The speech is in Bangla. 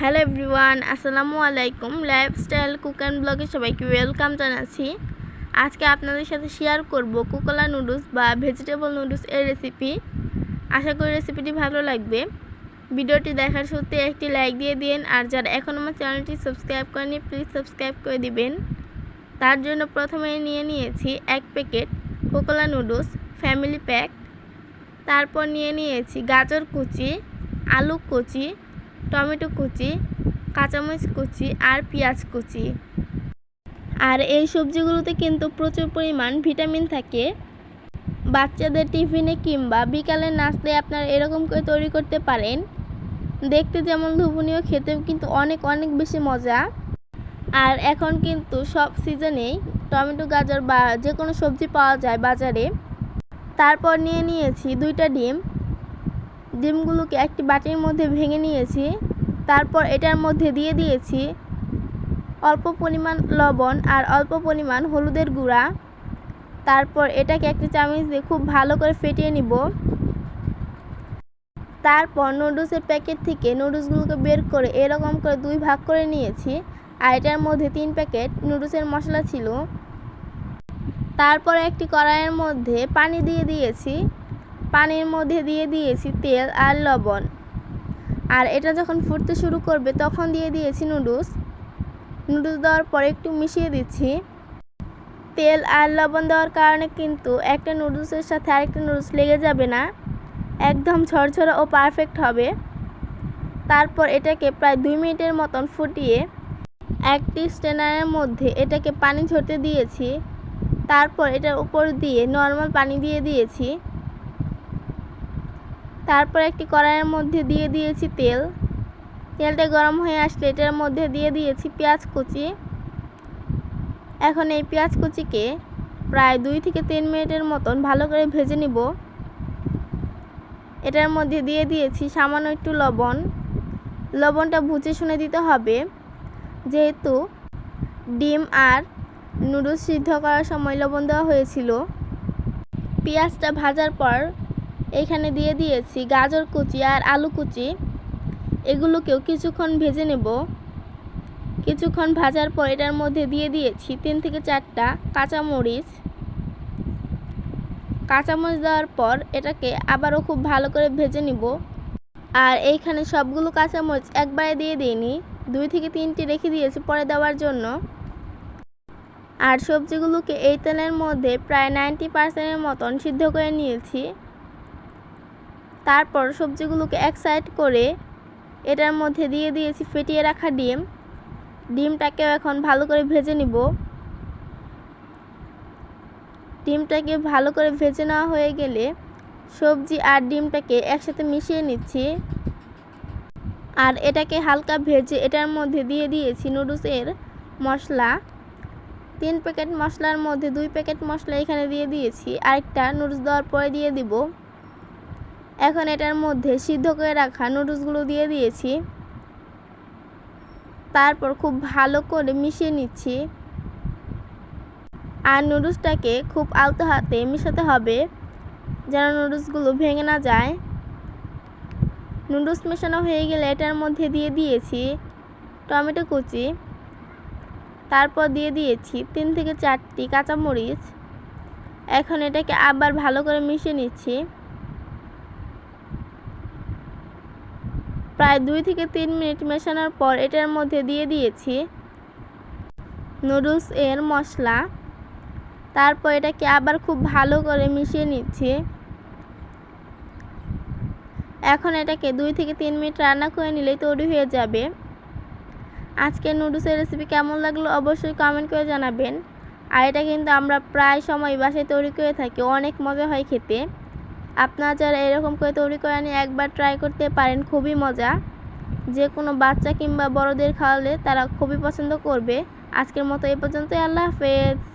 হ্যালো এভরিওয়ান, আসসালামু আলাইকুম। লাইফস্টাইল কুক অ্যান্ড ব্লগে সবাইকে ওয়েলকাম জানাচ্ছি। আজকে আপনাদের সাথে শেয়ার করব কুকলা নুডলস বা ভেজিটেবল নুডলস এর রেসিপি আশা করি রেসিপিটি ভালো লাগবে। ভিডিওটি দেখার সত্যি একটি লাইক দিয়ে দিন। আর যারা এখন আমার চ্যানেলটি সাবস্ক্রাইব করেনি প্লিজ সাবস্ক্রাইব করে দিবেন। তার জন্য প্রথমে নিয়ে নিয়েছি এক packet Cocola noodles family pack তারপর নিয়ে নিয়েছি গাজর কুচি, আলু কুচি টমেটো কুচি, কাঁচামরিচ কুচি আর পেঁয়াজ কুচি। আর এই সবজিগুলোতে কিন্তু প্রচুর পরিমাণ ভিটামিন থাকে। বাচ্চাদের টিফিনে কিংবা বিকালে নাস্তে আপনারা এরকম করে তৈরি করতে পারেন। দেখতে যেমন লোভনীয়, খেতেও কিন্তু অনেক অনেক বেশি মজা। আর এখন কিন্তু সব সিজনেই টমেটো, গাজর বা যে কোনো সবজি পাওয়া যায় বাজারে। তারপর নিয়ে নিয়েছি দুইটা ডিম। ডিমগুলোকে একটি বাটির মধ্যে ভেঙে নিয়েছি, তারপর এটার মধ্যে দিয়ে দিয়েছি অল্প পরিমাণ লবণ আর অল্প পরিমাণ হলুদের গুঁড়া। তারপর এটাকে একটি চামচ দিয়ে খুব ভালো করে ফেটিয়ে নিব। তারপর নুডলসের প্যাকেট থেকে নুডলসগুলোকে বের করে এরকম করে দুই ভাগ করে নিয়েছি আর এটার মধ্যে তিন প্যাকেট নুডলসের মশলা ছিল। তারপর একটি কড়াইয়ের মধ্যে পানি দিয়ে দিয়েছি। পানির মধ্যে দিয়ে দিয়েছি তেল আর লবণ। আর এটা যখন ফুটতে শুরু করবে, তখন দিয়ে দিয়েছি নুডলস। নুডলস দেওয়ার পরে একটু মিশিয়ে দিচ্ছি। তেল আর লবণ দেওয়ার কারণে কিন্তু একটা নুডলসের সাথে আরেকটা নুডলস লেগে যাবে না। একদম ঝরঝরে ও পারফেক্ট হবে। তারপর এটাকে প্রায় দুই মিনিটের মতন ফুটিয়ে একটি স্টেনারের মধ্যে এটাকে পানি ঝরতে দিয়েছি। তারপর এটার উপর দিয়ে নর্মাল পানি দিয়ে দিয়েছি। তারপর একটি কড়াইয়ের মধ্যে দিয়ে দিয়েছি তেল। তেলটা গরম হয়ে আসলে এটার মধ্যে দিয়ে দিয়েছি পেঁয়াজ কুচি। এখন এই পেঁয়াজ কুচিকে প্রায় দুই থেকে তিন মিনিটের মতন ভালো করে ভেজে নিব। এটার মধ্যে দিয়ে দিয়েছি সামান্য একটু লবণ। লবণটা বুঝে শুনে দিতে হবে, যেহেতু ডিম আর নুডলস সিদ্ধ করার সময় লবণ দেওয়া হয়েছিল। পেঁয়াজটা ভাজার পর এখানে দিয়ে দিয়েছি গাজর কুচি আর আলু কুচি। এগুলোকেও কিছুক্ষণ ভেজে নেব। কিছুক্ষণ ভাজার পর এটার মধ্যে দিয়ে দিয়েছি তিন থেকে চারটা কাঁচামরিচ। কাঁচামরিচ দেওয়ার পর এটাকে আবারও খুব ভালো করে ভেজে নিব। আর এইখানে সবগুলো কাঁচামরিচ একবারে দিয়ে দিইনি, দুই থেকে তিনটি রেখে দিয়েছি পরে দেওয়ার জন্য। আর সবজিগুলোকে এই তেলের মধ্যে প্রায় নাইনটি পার্সেন্টের মতন সিদ্ধ করে নিয়েছি। তারপর সবজিগুলোকে এক সাইড করে এটার মধ্যে দিয়ে দিয়েছি ফেটিয়ে রাখা ডিম। ডিমটাকেও এখন ভালো করে ভেজে নিব। ডিমটাকে ভালো করে ভেজে নেওয়া হয়ে গেলে সবজি আর ডিমটাকে একসাথে মিশিয়ে নিচ্ছি। আর এটাকে হালকা ভেজে এটার মধ্যে দিয়ে দিয়েছি নুডলসের মশলা। তিন প্যাকেট মশলার মধ্যে দুই প্যাকেট মশলা এখানে দিয়ে দিয়েছি। আরেকটা নুডলস দেওয়ার পরে দিয়ে দিব। এখন এটার মধ্যে সিদ্ধ করে রাখা নুডলসগুলো দিয়ে দিয়েছি। তারপর খুব ভালো করে মিশিয়ে নিচ্ছি। আর নুডলসটাকে খুব আলতো হাতে মিশাতে হবে, যেন নুডলসগুলো ভেঙে না যায়। নুডলস মেশানো হয়ে গেলে এটার মধ্যে দিয়ে দিয়েছি টমেটো কুচি। তারপর দিয়ে দিয়েছি তিন থেকে চারটি কাঁচামরিচ। এখন এটাকে আবার ভালো করে মিশিয়ে নিচ্ছি। প্রায় দুই থেকে তিন মিনিট মেশানোর পর এটার মধ্যে দিয়ে দিয়েছি নুডলস এর মশলা। তারপর এটাকে আবার খুব ভালো করে মিশিয়ে নিচ্ছি। এখন এটাকে দুই থেকে তিন মিনিট রান্না করে নিলেই তৈরি হয়ে যাবে। আজকের নুডলসের রেসিপি কেমন লাগল অবশ্যই কমেন্ট করে জানাবেন। আর এটা কিন্তু আমরা প্রায় সময় বাসায় তৈরি করে থাকি, অনেক মজা হয় খেতে। আপনারা যারা এরকম করে তৈরি করে নিয়ে একবার ট্রাই করতে পারেন, খুবই মজা। যে কোনো বাচ্চা কিংবা বড়দের খাওয়ালে তারা খুবই পছন্দ করবে। আজকের মতো এই পর্যন্তই, আল্লাহ হাফেজ।